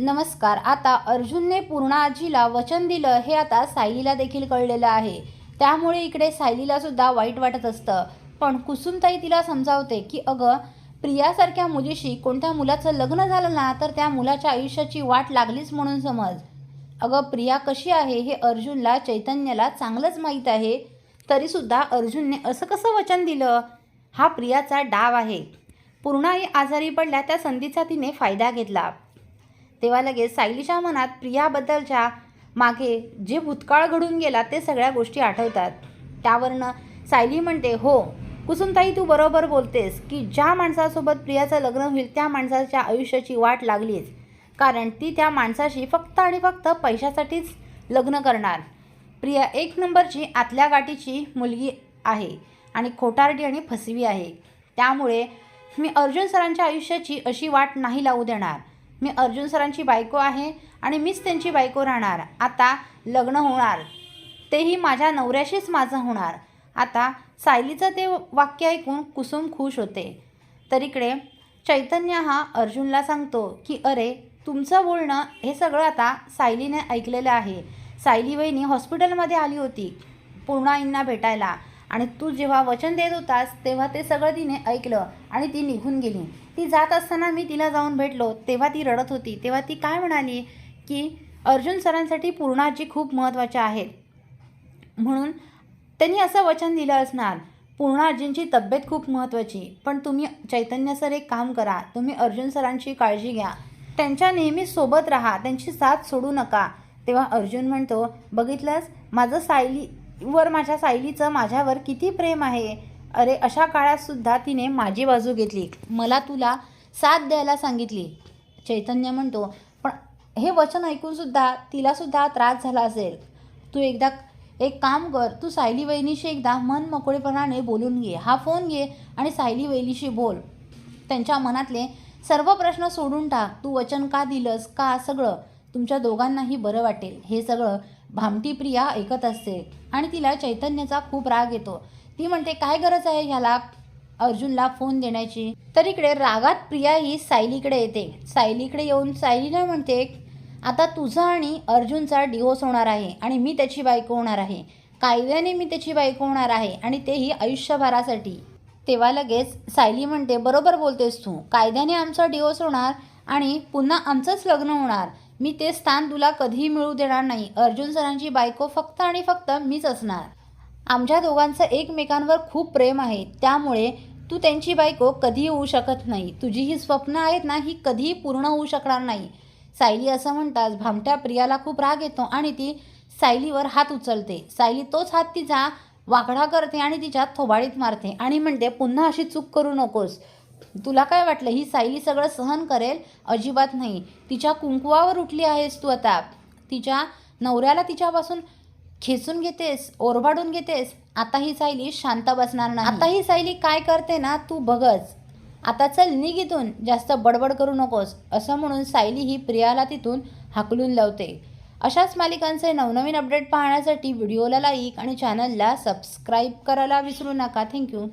नमस्कार. आता अर्जुनने पूर्णा आजीला वचन दिलं हे आता सायलीला देखील कळलेलं आहे. त्यामुळे इकडे सायलीला सुद्धा वाईट वाटत असतं. पण कुसुमताई तिला समजावते की अगं प्रियासारख्या मुलीशी कोणत्या मुलाचं लग्न झालं ना तर त्या मुलाच्या आयुष्याची वाट लागलीच म्हणून समज. अगं प्रिया कशी आहे हे अर्जुनला चैतन्याला चांगलंच माहीत आहे. तरीसुद्धा अर्जुनने असं कसं वचन दिलं? हा प्रियाचा डाव आहे. पूर्णाई आजारी पडल्या त्या संधीचा तिने फायदा घेतला. तेव्हा लगेच सायलीच्या मनात प्रियाबद्दलच्या मागे जे भूतकाळ घडून गेला ते सगळ्या गोष्टी आठवतात. त्यावरनं सायली म्हणते हो कुसुमताई तू बरोबर बोलतेस की ज्या माणसासोबत प्रियाचं लग्न होईल त्या माणसाच्या आयुष्याची वाट लागलीच. कारण ती त्या माणसाशी फक्त आणि फक्त पैशासाठीच लग्न करणार. प्रिया एक नंबरची आतल्या गाठीची मुलगी आहे आणि खोटारडी आणि फसवी आहे. त्यामुळे मी अर्जुन सरांच्या आयुष्याची अशी वाट नाही लावू देणार. मी अर्जुन सरांची बायको आहे आणि मीच त्यांची बायको राहणार. आता लग्न होणार. तेही माझ्या नवऱ्याशीच माझं होणार. आता सायलीचं ते वाक्य ऐकून कुसुम खुश होते. तर इकडे चैतन्य हा अर्जुनला सांगतो की अरे तुमचं बोलणं हे सगळं आता सायलीने ऐकलेलं आहे. सायली वहिनी हॉस्पिटलमध्ये आली होती. पूर्णाईंना भेटायला. आणि तू जेव्हा वचन देत होतास तेव्हा ते सगळं तिने ऐकलं आणि ती निघून गेली. ती जात असताना मी तिला जाऊन भेटलो. तेव्हा ती रडत होती. तेव्हा ती काय म्हणाली? की अर्जुन सरांसाठी पूर्णाजी खूप महत्त्वाच्या आहेत. म्हणून त्यांनी असं वचन दिलं असणार. पूर्णाजींची तब्येत खूप महत्त्वाची. पण तुम्ही चैतन्य सर एक काम करा. तुम्ही अर्जुन सरांची काळजी घ्या. त्यांच्या नेहमी सोबत राहा. त्यांची साथ सोडू नका. तेव्हा अर्जुन म्हणतो बघितलंस? माझं सायली वर माझ्या सायलीचं माझ्यावर किती प्रेम आहे? अरे अशा काळातसुद्धा तिने माझी बाजू घेतली. मला तुला साथ द्यायला सांगितली. चैतन्य म्हणतो पण हे वचन ऐकूनसुद्धा तिलासुद्धा त्रास झाला असेल. तू एकदा एक काम कर तू सायली वहिनीशी एकदा मन मोकळेपणाने बोलून घे. हा फोन घे आणि सायली वहिनीशी बोल. त्यांच्या मनातले सर्व प्रश्न सोडून टाक. तू वचन का दिलंस? का सगळं? तुमच्या दोघांनाही बरं वाटेल. हे सगळं भामटी प्रिया ऐकत असते आणि तिला चैतन्याचा खूप राग येतो. ती म्हणते काय गरज आहे ह्याला अर्जुनला फोन देण्याची? तर इकडे रागात प्रिया ही सायलीकडे येते. सायलीकडे येऊन सायलीला म्हणते आता तुझा आणि अर्जुनचा डिवोर्स होणार आहे आणि मी त्याची बायको होणार आहे. कायद्याने मी त्याची बायको होणार आहे आणि तेही आयुष्यभरासाठी. तेव्हा लगेच सायली म्हणते बरोबर बोलतेस तू. कायद्याने आमचा डिवोर्स होणार आणि पुन्हा आमचंच लग्न होणार. मी ते स्थान तुला कधीही मिळू देणार नाही. अर्जुन सरांची बायको फक्त आणि फक्त मीच असणार. आमच्या दोघांचं एकमेकांवर खूप प्रेम आहे. त्यामुळे तू त्यांची बायको कधीही होऊ शकत नाही. तुझी ही स्वप्न आहेत ना ही कधीही पूर्ण होऊ शकणार नाही. सायली असं म्हणताच भामट्या प्रियाला खूप राग येतो आणि ती सायलीवर हात उचलते. सायली तोच हात तिचा वाकडा करते आणि तिच्या थोबाडीत मारते आणि म्हणते पुन्हा अशी चूक करू नकोस. तुला काय वाटलं? ही सायली सगळं सहन करेल? अजिबात नाही. तिच्या कुंकुवावर उठली आहेस तू आता. तिच्या नवऱ्याला तिच्यापासून खेचून घेतेस ओरबाडून घेतेस. आता ही सायली शांत बसणार नाही. आता ही सायली काय करते ना तू बघच. आता चल निघ इथून. जास्त बडबड करू नकोस. असं म्हणून सायली ही प्रियाला तिथून हाकलून लावते. अशाच मालिकांचे नवनवीन अपडेट पाहण्यासाठी व्हिडिओला लाईक आणि चॅनलला सबस्क्राईब करायला विसरू नका. थँक्यू